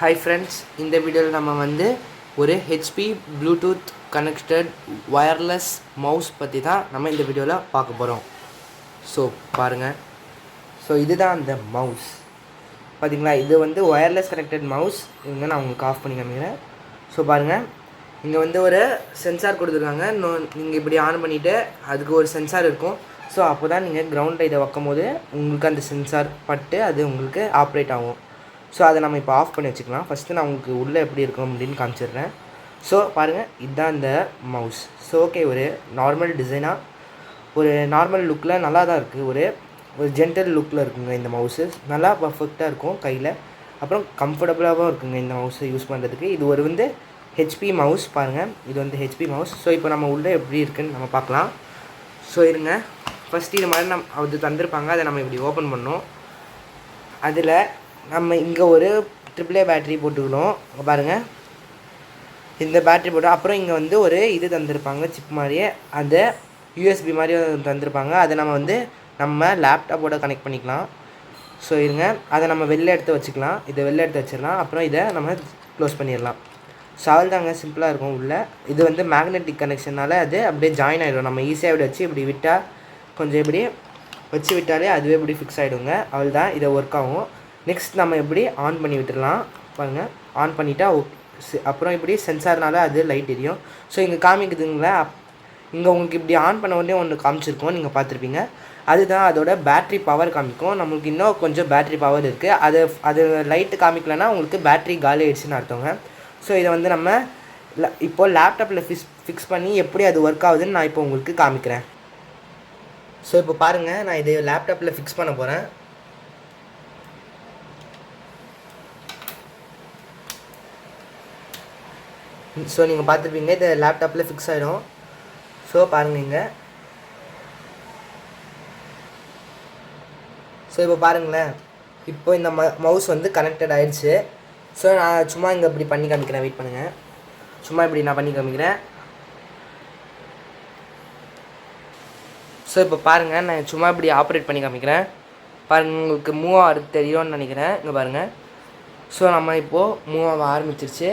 Hi friends இந்த வீடியோவில் நம்ம வந்து ஒரு HP Bluetooth connected wireless mouse பற்றி தான் நம்ம இந்த வீடியோவில் பார்க்க போகிறோம் ஸோ பாருங்கள் ஸோ இதுதான் அந்த மவுஸ் பார்த்தீங்களா இது வந்து ஒயர்லெஸ் கனெக்டட் மவுஸ் இங்கே நான் உங்களுக்கு ஆஃப் பண்ணி காமிக்கிறேன். ஸோ பாருங்கள் இங்கே வந்து ஒரு சென்சார் கொடுத்துருக்காங்க. நீங்கள் இப்படி ஆன் பண்ணிவிட்டு அதுக்கு ஒரு சென்சார் இருக்கும். ஸோ அப்போ தான் நீங்கள் கிரவுண்டில் இதை வைக்கும் போது உங்களுக்கு அந்த சென்சார் பட்டு அது உங்களுக்கு ஆப்ரேட் ஆகும். ஸோ அதை நம்ம இப்போ ஆஃப் பண்ணி வச்சுக்கலாம். ஃபஸ்ட்டு நான் உங்களுக்கு உள்ளே எப்படி இருக்கும் அப்படின்னு காமிச்சிடுறேன். ஸோ பாருங்கள் இதுதான் இந்த மவுஸ் ஸோ ஓகே ஒரு நார்மல் டிசைனாக ஒரு நார்மல் லுக்கில் நல்லா தான் இருக்குது ஒரு ஒரு ஜென்டல் லுக்கில் இருக்குங்க இந்த மவுஸு நல்லா பர்ஃபெக்டாக இருக்கும் கையில். அப்புறம் கம்ஃபர்டபுளாகவும் இருக்குங்க இந்த மவுஸை யூஸ் பண்ணுறதுக்கு இது ஒரு வந்து ஹெச்பி மவுஸ் பாருங்கள் இது வந்து ஹெச்பி மவுஸ் ஸோ இப்போ நம்ம உள்ளே எப்படி இருக்குன்னு நம்ம பார்க்கலாம். ஸோ இருங்க. ஃபஸ்ட்டு இது மாதிரி நம்ம அது தந்திருப்பாங்க. அதை நம்ம இப்படி ஓப்பன் பண்ணோம் அதில் நம்ம இங்கே ஒரு ட்ரிபிளே பேட்ரி போட்டுக்கணும். அங்கே பாருங்கள் இந்த பேட்ரி போட்டு அப்புறம் இங்கே வந்து ஒரு இது தந்திருப்பாங்க சிப் மாதிரியே. அந்த யூஎஸ்பி மாதிரி தந்திருப்பாங்க. அதை நம்ம வந்து நம்ம லேப்டாப்போட கனெக்ட் பண்ணிக்கலாம். ஸோ இருங்க. அதை நம்ம வெளில எடுத்து வச்சுக்கலாம். இதை வெளில எடுத்து வச்சிடலாம். அப்புறம் இதை நம்ம க்ளோஸ் பண்ணிடலாம். ஸோ அவள் தாங்க சிம்பிளாக இருக்கும் உள்ளே. இது வந்து மேக்னெட்டிக் கனெக்ஷனால் அது அப்படியே ஜாயின் ஆகிடும் நம்ம ஈஸியாக இப்படி வச்சு இப்படி விட்டால் கொஞ்சம் இப்படி வச்சு விட்டாலே அதுவே இப்படி ஃபிக்ஸ் ஆகிடுங்க அவள் தான் இதை ஒர்க் ஆகும். நெக்ஸ்ட் நம்ம எப்படி ஆன் பண்ணி விட்டுடலாம் பாருங்கள் ஆன் பண்ணிட்டா ஓகே அப்புறம் இப்படி சென்சார்னால அது லைட் எரியும். ஸோ இங்கே காமிக்குதுங்களா? இங்கே உங்களுக்கு இப்படி ஆன் பண்ண உடனே ஒன்று காமிச்சிருக்கோம். நீங்கள் பார்த்துருப்பீங்க. அதுதான் அதோட பேட்ரி பவர் காமிக்கும். நம்மளுக்கு இன்னும் கொஞ்சம் பேட்ரி பவர் இருக்குது அது அது லைட்டு காமிக்கலன்னா உங்களுக்கு பேட்ரி காலி ஆயிடுச்சுன்னு அர்த்தங்க. ஸோ இதை வந்து நம்ம இப்போது இப்போ லேப்டாப்பில் ஃபிக்ஸ் ஃபிக்ஸ் பண்ணி எப்படி அது ஒர்க் ஆகுதுன்னு நான் இப்போ உங்களுக்கு காமிக்கிறேன். ஸோ இப்போ பாருங்கள் நான் இதை லேப்டாப்பில் ஃபிக்ஸ் பண்ண போகிறேன் ஸோ நீங்கள் பார்த்துருப்பீங்க இது லேப்டாப்பில் ஃபிக்ஸ் ஆகிடும் ஸோ பாருங்கள் இங்கே. ஸோ இப்போ பாருங்களேன். இப்போ இந்த ம மவுஸ் வந்து கனெக்டட் ஆயிடுச்சு. ஸோ நான் சும்மா இங்கே இப்படி பண்ணி காமிக்கிறேன். வெயிட் பண்ணுங்கள் சும்மா இப்படி நான் பண்ணி காமிக்கிறேன். ஸோ இப்போ பாருங்கள் நான் சும்மா இப்படி ஆப்ரேட் பண்ணி காமிக்கிறேன். பாருங்கள் உங்களுக்கு மூவ் ஆறு தெரியும்னு நினைக்கிறேன். இங்கே பாருங்கள் ஸோ நம்ம இப்போது மூவ் ஆக ஆரம்பிச்சிருச்சு.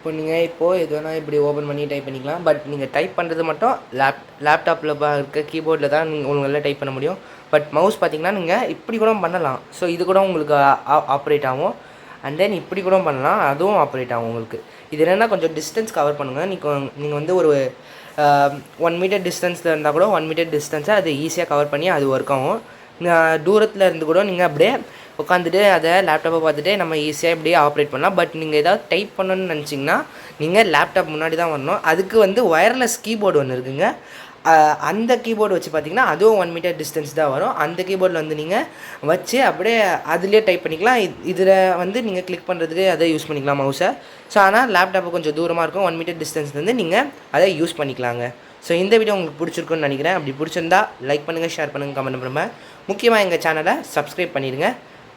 இப்போ நீங்கள் இப்போது எது வேணால் இப்படி ஓப்பன் பண்ணி டைப் பண்ணிக்கலாம். பட் நீங்கள் டைப் பண்ணுறது மட்டும் லேப் லேப்டாப்பில் இருக்க கீபோர்டில் தான் நீங்கள் உங்களால் டைப் பண்ண முடியும். பட் மவுஸ் பார்த்தீங்கன்னா நீங்கள் இப்படி கூட பண்ணலாம். ஸோ இது கூட உங்களுக்கு ஆப்ரேட் ஆகும். அண்ட் தென் இப்படி கூட பண்ணலாம். அதுவும் ஆப்ரேட் ஆகும் உங்களுக்கு. இது என்னென்னா கொஞ்சம் டிஸ்டன்ஸ் கவர் பண்ணுங்கள் நீங்கள் நீங்கள் வந்து ஒரு ஒன் மீட்டர் டிஸ்டன்ஸில் இருந்தால் கூட ஒன் மீட்டர் டிஸ்டன்ஸை அது ஈஸியாக கவர் பண்ணி அது ஒர்க் ஆகும். தூரத்தில் இருந்து கூட நீங்கள் அப்படியே உட்காந்துட்டு அதை லேப்டாப்பை பார்த்துட்டு நம்ம ஈஸியாக இப்படியே ஆப்ரேட் பண்ணலாம். பட் நீங்கள் ஏதாவது டைப் பண்ணணும்னு நினச்சிங்கன்னா நீங்கள் லேப்டாப் முன்னாடி தான் வரணும். அதுக்கு வந்து ஒயர்லெஸ் கீபோர்டு ஒன்று இருக்குங்க. அந்த கீபோர்டு வச்சு பார்த்தீங்கன்னா அதுவும் ஒன் மீட்டர் டிஸ்டன்ஸ் தான் வரும். அந்த கீபோர்டில் வந்து நீங்கள் வச்சு அப்படியே அதுலேயே டைப் பண்ணிக்கலாம். இதில் வந்து நீங்கள் கிளிக் பண்ணுறதுக்கு அதை யூஸ் பண்ணிக்கலாம் மவுஸை ஸோ ஆனால் லேப்டாப்பு கொஞ்சம் தூரமாக இருக்கும். ஒன் மீட்டர் டிஸ்டன்ஸ்லேருந்து நீங்கள் அதை யூஸ் பண்ணிக்கலாங்க. ஸோ இந்த வீடியோ உங்களுக்கு பிடிச்சிருக்குன்னு நினைக்கிறேன். அப்படி பிடிச்சிருந்தா லைக் பண்ணுங்கள் ஷேர் பண்ணுங்கள் கமெண்ட் பண்ணுங்கள் முக்கியமாக எங்கள் சேனலை சப்ஸ்கிரைப் பண்ணிடுங்க.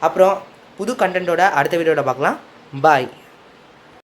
அப்புறம் புது கண்டென்ட்டோட அடுத்த வீடியோட பார்க்கலாம். பாய்